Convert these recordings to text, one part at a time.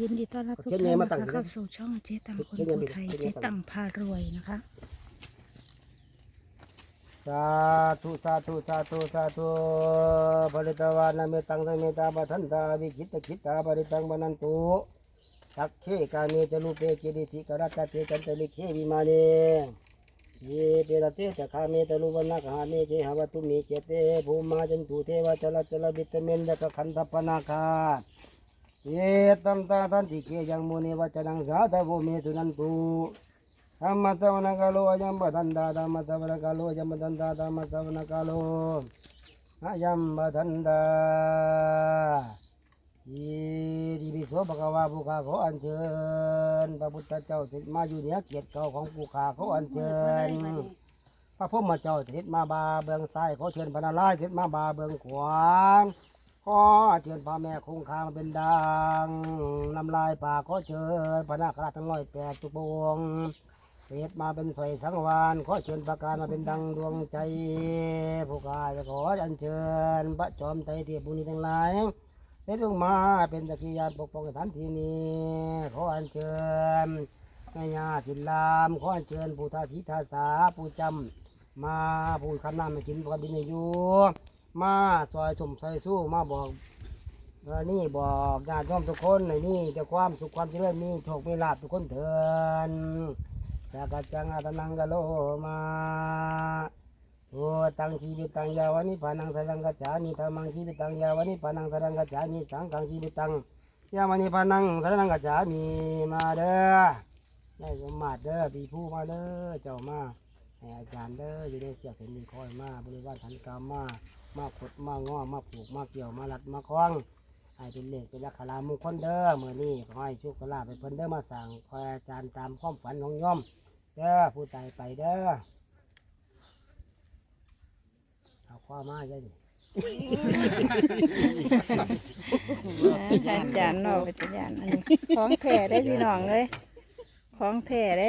ยินดีต้อนรับทุกท่านนะเคะเข้าสู่ช่องเจ๊ตังคนผู้ไทยเจ๊ตั้งพารวยนะคะ สาธุสาธุสาธุสาธุบริตวานาเมตังสเมตาปทันตาวิคิตคิตาบริตังบนันตุสักเคกาเมจลุเปกิริธิกรัตเตจันตลิเควิมาเนเยเปรเตจะคาเมตลุวันนักาเมเจหาวตุมีเกเตภูมาจันตุเทวาจลจลบิตเมนดะขันธปนาคา เอตัมตาทันติเกยังมุนีวัจนังสาธโวเมตุนันตุธรรมะสวนกาโลยัมบดันดาธรรมะสวนกาโลยัมบดันดาธรรมะสวนกาโลยัมบดันดายีดีบิโสภควาภูคาเขาอัญเชิญพระพุทธเจ้าเสด็จมาอยู่เหนือเกียรติเก่าของภูคาเขาอัญเชิญพระพุทธเจ้าเสด็จมาบาเบืองซ้ายขาเชิญพระนารายณ์เสด็จมาบาเบืองขวา ขอเชิญพ่อแม่คงคางเป็นดังนำลายป่าขอเชิญพระนาคราชทั้งร้อยแปดจุบวงเศษมาเป็นสวยสังวานขอเชิญประการมาเป็นดังดวงใจผู้กายขออัญเชิญพระจอมไตรเทพบุญีทั้งหลายเฮ็ดลงมาเป็นตะกียานปกป้องสถานที่นี้ขออัญเชิญแม่ยาศิลามขออัญเชิญผู้ทาสีทาสาผู้จำมาผู้ขันน้ำมาชินพระบินอยู่ มาซอยสมซอยสู้มาบอกว่นี่บอกญาติโยมทุกคนในนี่จะความสุขความเจริญมีโชคมีลาภทุกคนเถินสากัจังอาตนังกะโลมาโอตังชีวิตตังยาวันนี้พานังสรังกัจจานิธรรมังชีวิตตังยาวันนี้พานังสรังกัจจานิสังขังชีวิตตังยาวันนี้พานังสรังกัจจามีมาเด้อได้สมมาเด้อปีผู้มาเด้อเจ้ามา ให้อาจารย์เด้ออยู่ได้เสียเห็นมีคอยมาบริวารพันกรรมมามาขดมางอมาผูกมาเกี่ยวมาลัดมาคล้องให้เป็นเหล็กเป็นลักขลามุงคนเด้อเมื่อนี้ขอให้โชคลาภไปเพิ่นเด้อมาสั่งคอยอาจารย์ตามความฝันของย่อมเด้อผู้ใจไปเด้อเอาข้ามาเยอะดิอจารย์นอกเป็นจารอันนี้ของแท้ได้พี่น้องเลยของแท้ได้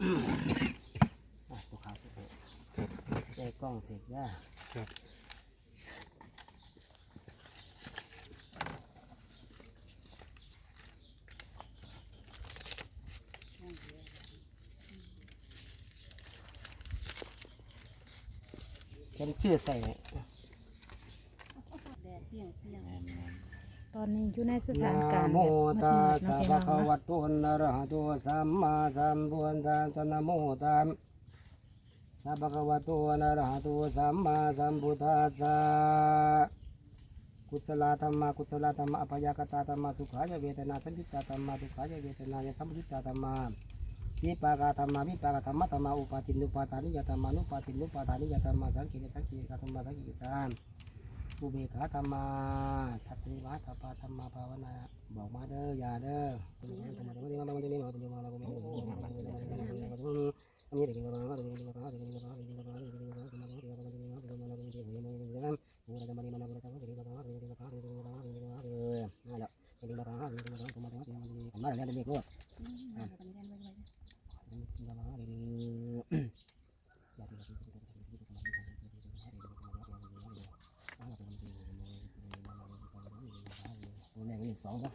ตัวขาวตัวใส่กล้องเสร็จแล้วแค่ชื่อใส่ อนนี้อยู่ในสถานการณ์แมตัสสะภะคะวะโตนะระหะโตสัมมาสัมพุทธัสนะโมตัสสะภะคะวะโตนะระหะโตสัมมาสัมพุทธัสสะกุศลธรรมะกุศลธรรมะอภยกตธรรมะสุขายเวทนาสัมพิตาธรรมะทุกขายเวทนาเนสัมพิตาธรรมะวิปากธรรมะวิปากธรรมะธรรมะอุปาตินุปาทานิยธรรมานุปาตินุปาทานิยธรรมะสังเกตสังเกตธรรมะสังเกตธรรม อุเบกขาธรรมาทัตติวัตปาธรรมาภาวนา บอกมาเด้ออย่าเด้อมาแล้วเด็กๆลูก สองนี่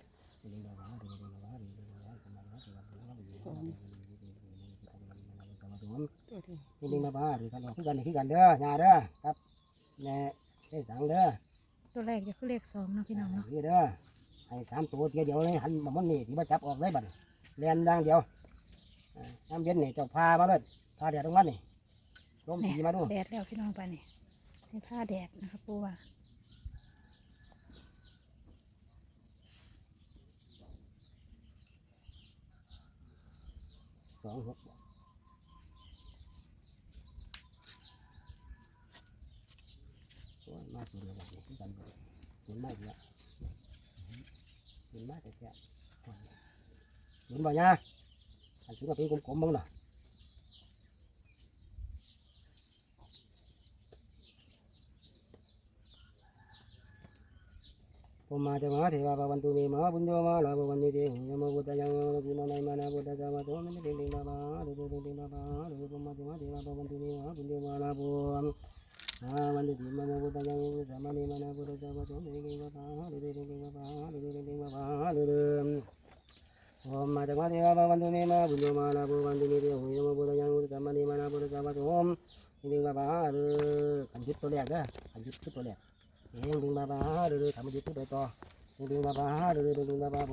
ดึงมาบ้าหรือกันออกคือกันนี่คือกันเด้อยาเด้อครับแม่ไอ้สังเด้อตัวแรกจะคือเลขสองนะพี่น้องเนาะนี่เด้อให้สามตัวเทียเดียวเลยหันมามันนี่ที่มาจับออกเลยบัดเรียนดังเดียวน้ำเย็นนี่เจ้าพามาเลยพาเดียดตรงนั้นนี่ลมนี่สีมาดูแดดแล้วพี่น้องไปนี่ให้ผ้าแดดนะคะปูว่า สองหกโอ้ยมาตัวเดียวนี่คือกันเห็นไหมเดียวเห็นไหมแต่แค่เห็นบ่ยาอันที่ว่าเป็นกลมๆบ้างน่ะ ปุมาจะมาเทวาปวันตุเมมาบุญโยมาลาภวันนิเตหยมบุตตยังกิมานายมานาบุตตะจาวะโตมิเตเตบาบาเดเดเตบาบาเดปุมาจะมาเทวาปวันตุเมมาบุญโยมาลาภวันอาวันตุติมามบุตตยังสามานิมานาบุตตะจาวะโตมิเตเตบาบาเดเดเตบาบาเดเดเต บาบาเดเด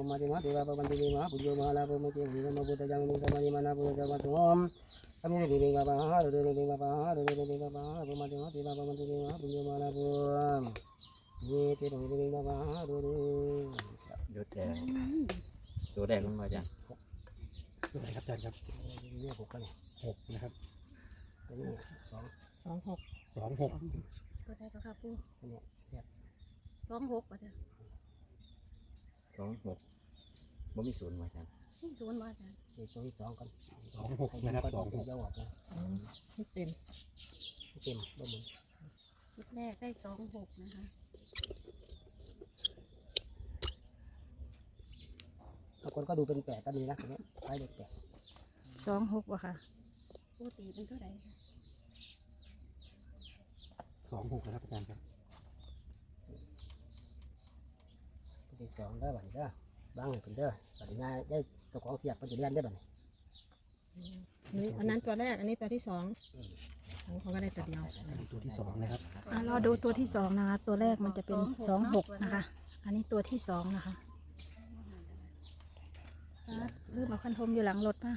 Om ma jama deva ba bandu me ma bunyo ma la bu bandu me de hu yo ma bu da yang u da ma ni ma na bu da ja ba to om ni ba ba de kan jit to lek da kan jit to lek eng ding ba ba de de tham jit to to eng ding ba ba de de ding ba ba bu ma jama deva ba bandu me ma bunyo ma la bu me de hu yo ma bu da yang u da ma ni ma na bu da ja ba to om kami ni ding ba ba de de ding ba ba de de ding ba ba bu ma jama deva ba bandu me ma bunyo ma la bu ni te ding ding ba ba de de ยศแดงตัวแดงมันมาจ้ะตัวไหนครับอาจารย์ครับนี่หกกันหกนะครับตัวนี้สองสองหกสองหกตัวใดก็ครับปูตัวนี้เนี่ย สองหกป่ะจ้ะสองหกบ่มีศูนย์มาจ้ะนี่ศูนย์มาจ้ะนี่ตัวที่สองกันสองหกนะครับสองหกเดี๋ยวออกนะเต็มเต็มบ่หมุนชุดแรกได้สองหกนะคะบางคนก็ดูเป็นแปดก็มีนะตัวนี้ใช้เด็กแปดสองหกวะค่ะปูตีเป็นเท่าไหร่คะ สองหกนะครับอาจารย์ครับ ตัว ที่สองได้อบัดนี้เด้อบ้างให้เป็นเด้อบัดนี้ง่ายได้ตัวของเสียบมันจะเรียนได้อบัดนี้นี่อันนั้นตัวแรกอันนี้ตัวที่สองโอ้เขาก็ได้ตัวเดียวอันนี้ตัวที่สองนะครับอะรอดูตัวที่สองนะคะ ตัวแรกมันจะเป็นสองหกนะคะ อันนี้ตัวที่สองนะคะอะลืมเอาคันธมอยู่หลังรถป่ะ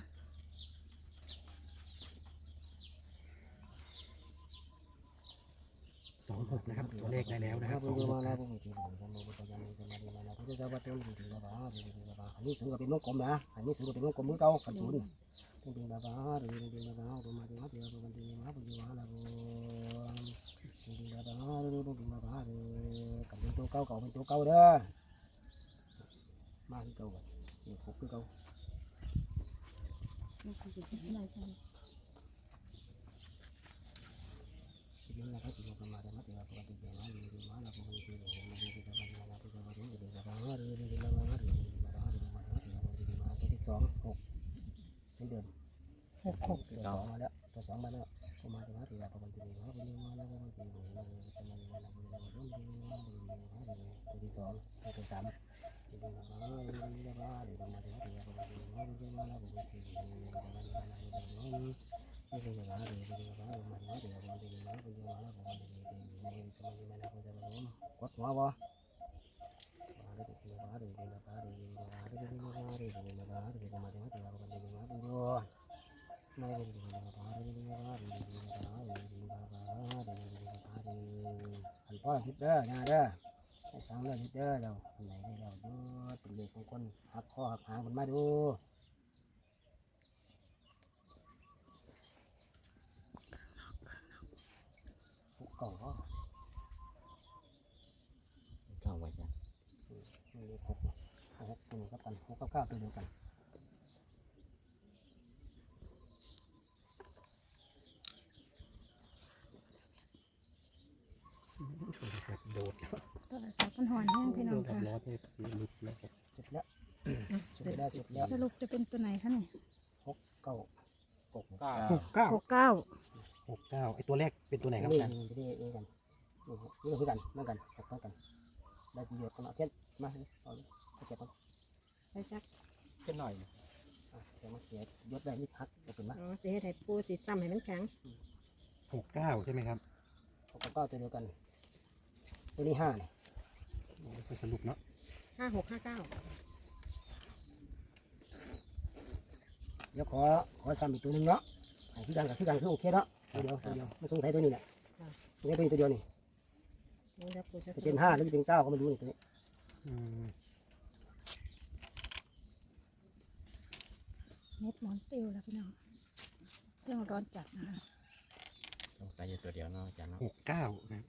สอง หกนะครับตัวเลขได้แล้วนะนะคครัรับบสองหมากแล้นะวผมมีทีผมจะมีบุตรยังมีสมาธิมาแล้วพระเจ้าวัดต้นดีดีบ้าบ้าดีดีบ้าบ้าอันนี้สูงกว่าเป็นวงกลมนะอันนี้สูงกว่าเป็นวงกลมมือเก่าขันศูนย์ดีดีบ้าบ้าดีดีบ้าบ้าผมมาที่วัดเดียวผมดีมาผมดีมาแล้วผมดีดีบ้าบ้าดีดีบ้าบ้าดีกันเป็นตัวเก่าเก่าเป็นตัวเก่าเด้อมาที่เก่าเนี่ยหกคือเก่า ที่นั่นนะครับที่เราประมาณนั้นที่เราปกติเป็นว่าดีมาเราปกติเป็นว่าดีที่เราประมาณนั้นที่เราดีที่เราประมาณนั้นที่เราประมาณนั้นที่เราประมาณนั้นที่เราประมาณนั้นที่เราดีมาตัวที่สองหกเป็นเดิมหกหกตัวสองมาแล้วตัวสองมาแล้วก็มาที่ว่าที่เราปกติเป็นว่าดีมาแล้วก็ดีมาแล้วสมัยนั้นเราดีมาแล้วดีมาตัวที่สองตัวสามดีมาแล้วดีมาแล้วดีมาที่ว่าที่เราปกติเป็นว่าดีมาแล้วปกติเป็นว่าดีมาแล้วดีมา Ini juga ada di sini apa? Rumah dia ada rumah di mana? Punya mana? Rumah di sini di mana? Cuma di mana? Aku jalan rumah. Kuat mau apa? Ada di sini apa? Ada di sini apa? Ada di sini apa? Ada di sini พ่อคิดเด้อนะเด้อไอ้สองเรื่องคิดเด้อเราไหนเราดูเป็นเด็กของคนหักคอหักหางมันมาดู เก่าก็เข้าไว้จ้ะมีเลขหกหกตัวกับกันหกกับเก้าตัวเดียวกันโทรศัพท์โดดโทรศัพท์มันหอนแห้งพี่น้องโดดค่ะล้อเนี่ยหลุดแล้วครับสุดแล้วสุดแล้วสุดแล้วสรุปจะเป็นตัวไหนคะเนี่ยหกเก้าหกเก้าหกเก้า หกเก้าหกเก้าไอตัวเลขเป็นตัวไหนครับนี่อาจารย์นี่นี่นี่กันนี่นี่คือกันนั่นกันหกต้องกันได้จีเดียวกันเอาเช่นมาเอาเอาเจ็บกันไปจักขึ้นหน่อยอะเดี๋ยวมาเสียยศได้นี่พักจะเป็นมาอ๋อสีให้ไทยปูสีซ้ำให้มันแข็งหกเก้าใช่ไหมครับหกกับเก้าตัวเดียวกัน ตัวนี้ห้าเนี่ยโอ้ยสรุปเนาะห้าหกห้าเก้าเดี๋ยวขอขอซ้ำอีกตัวหนึ่งเนาะให้คือกันกับคือกันคือโอเคเนาะ ตัวเดียวตัวเดียวไม่สงสัยตัวนี้แหละตัวนี้ตัวนี้ตัวเดียวนี่นี่แล้วปูจะจะเป็นห้าหรือจะเป็นเก้าก็ไม่รู้นี่ตัวนี้อืมเม็ดหมอนติวแล้วพี่น้องเครื่องร้อนจัดนะคะสงสัยอยู่ตัวเดียวเนาะอาจารย์เนาะหกเก้านะ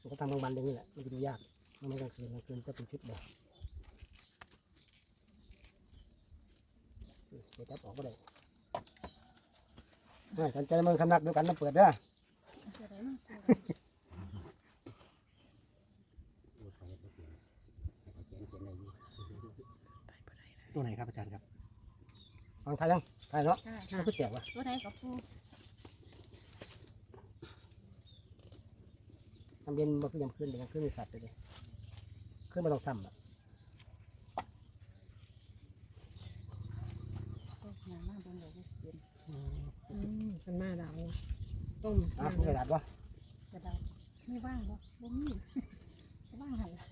มันก็ทำบางวันอย่างนี้แหละมันจะดูยากมันไม่กลางคืนกลางคืนก็เป็นชุดแบบเดี๋ยวจับออกก็ได้ ไม่สนใจเมืองสำนักเดียกันนะเปิดเด้อตัวไหนครับอาจารย์ครับฟังไทยยังไทยเนาะค่ะไม่พูดเสียวว่ะตัวใรับผู้ทำเย็นมันก็ยังขึ้นเลยวยัขึ้นสัตว์ไปเลยขึ้นมาต้องซ้ำอะ มเป็นมาดาวต้มอะมีกระดาษวะกระดาษไม่ว่างบ่บ่มีว่างหันอะ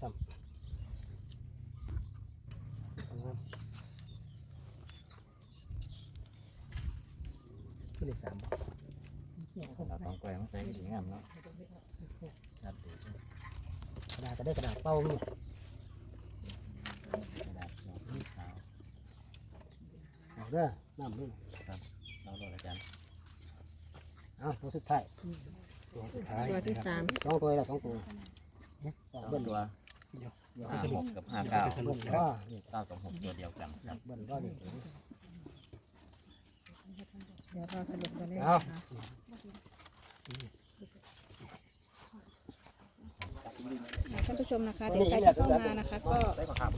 ซ้ำเอาขึ้นเลขสามบ่เราต้องแกว่งใส่ดีงามเนาะครับดีกระดาษก็ได้กระดาษเป้านี่กระดาษเนาะขาว ออก เด้อน้ำด้วยเราโดนอาจารย์เอาตัวสุดท้ายตัวสุดท้ายตัวที่นะครับสามสองตัวละสองตัวสองเบิ้ลตัวเดี๋ยวห้าหกกับห้าเก้าสรุเบิ้ปลนะคก็รับนี่เก้ากับหกตัวเดียวกันครับเบิ้ลก็นี่เดี๋ยวเราสรุปตัวเลขเอานะ คะท่านผู้ชมนะคะเดี๋ยวใครที่เข้ามานะคะ ก็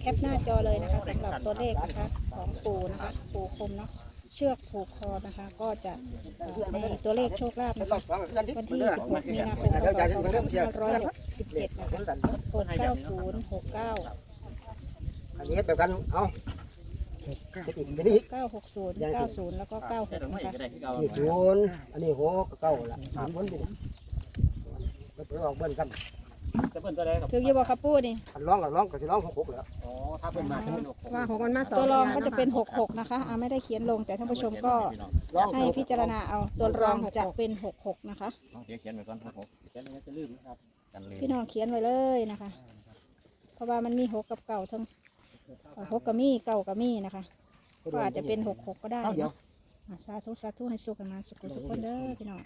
แคปหน้าจอเลยนะคะสำหรับตัวเลขนะคะของปูนะคะปูคมเนาะเชือกผูกคอนะคะ ก็จะเอ่อในตัวเลขโชคลาภนะคะวันที่ 16 มีนาคมพศ2567นะคะ690 69 อันนี้แบบกัน เอาหกเก้าเฮ็ดอีกเดี๋ยวนี้960 90 แล้วก็แค่ตรง96นี้นะคะก็ได้ที่เก้านี่ศูนย์อันนี้หกเก้าละสามคนดิเปิดออกเบิ้ลซ้ จะเพิ่นตัวใดครับถือยี่บอครับปูนี่ำอันร้องกับร้องก็สิร้องหกหกแล้วอ๋อถ้าเพิ่นมาจะเป็นหกว่าหกมันมาสองตัวรองก็เดืจะนเป็น 66 นะคะอ่าไม่ได้เขียนลงแต่ท่านผู้ชมก็ร้องให้พิจารณาเอาตัวรองจะเป็น 66 นะคะต้องเขียนไว้ก่อนหกเขียนไว้จะลืมนะครับกันเลยพี่น้องเขียนไว้เลยนะคะ เพราะว่ามันมีหกกับเก่าทั้งเอ่อหกกับมีเก่ากับมีนะคะก็อาจจะเป็นหกหกก็ได้เท่าเดียวเนาะอะสาธุสาธุให้สุขกันมาสุขสุขคนเด้อพี่น้อง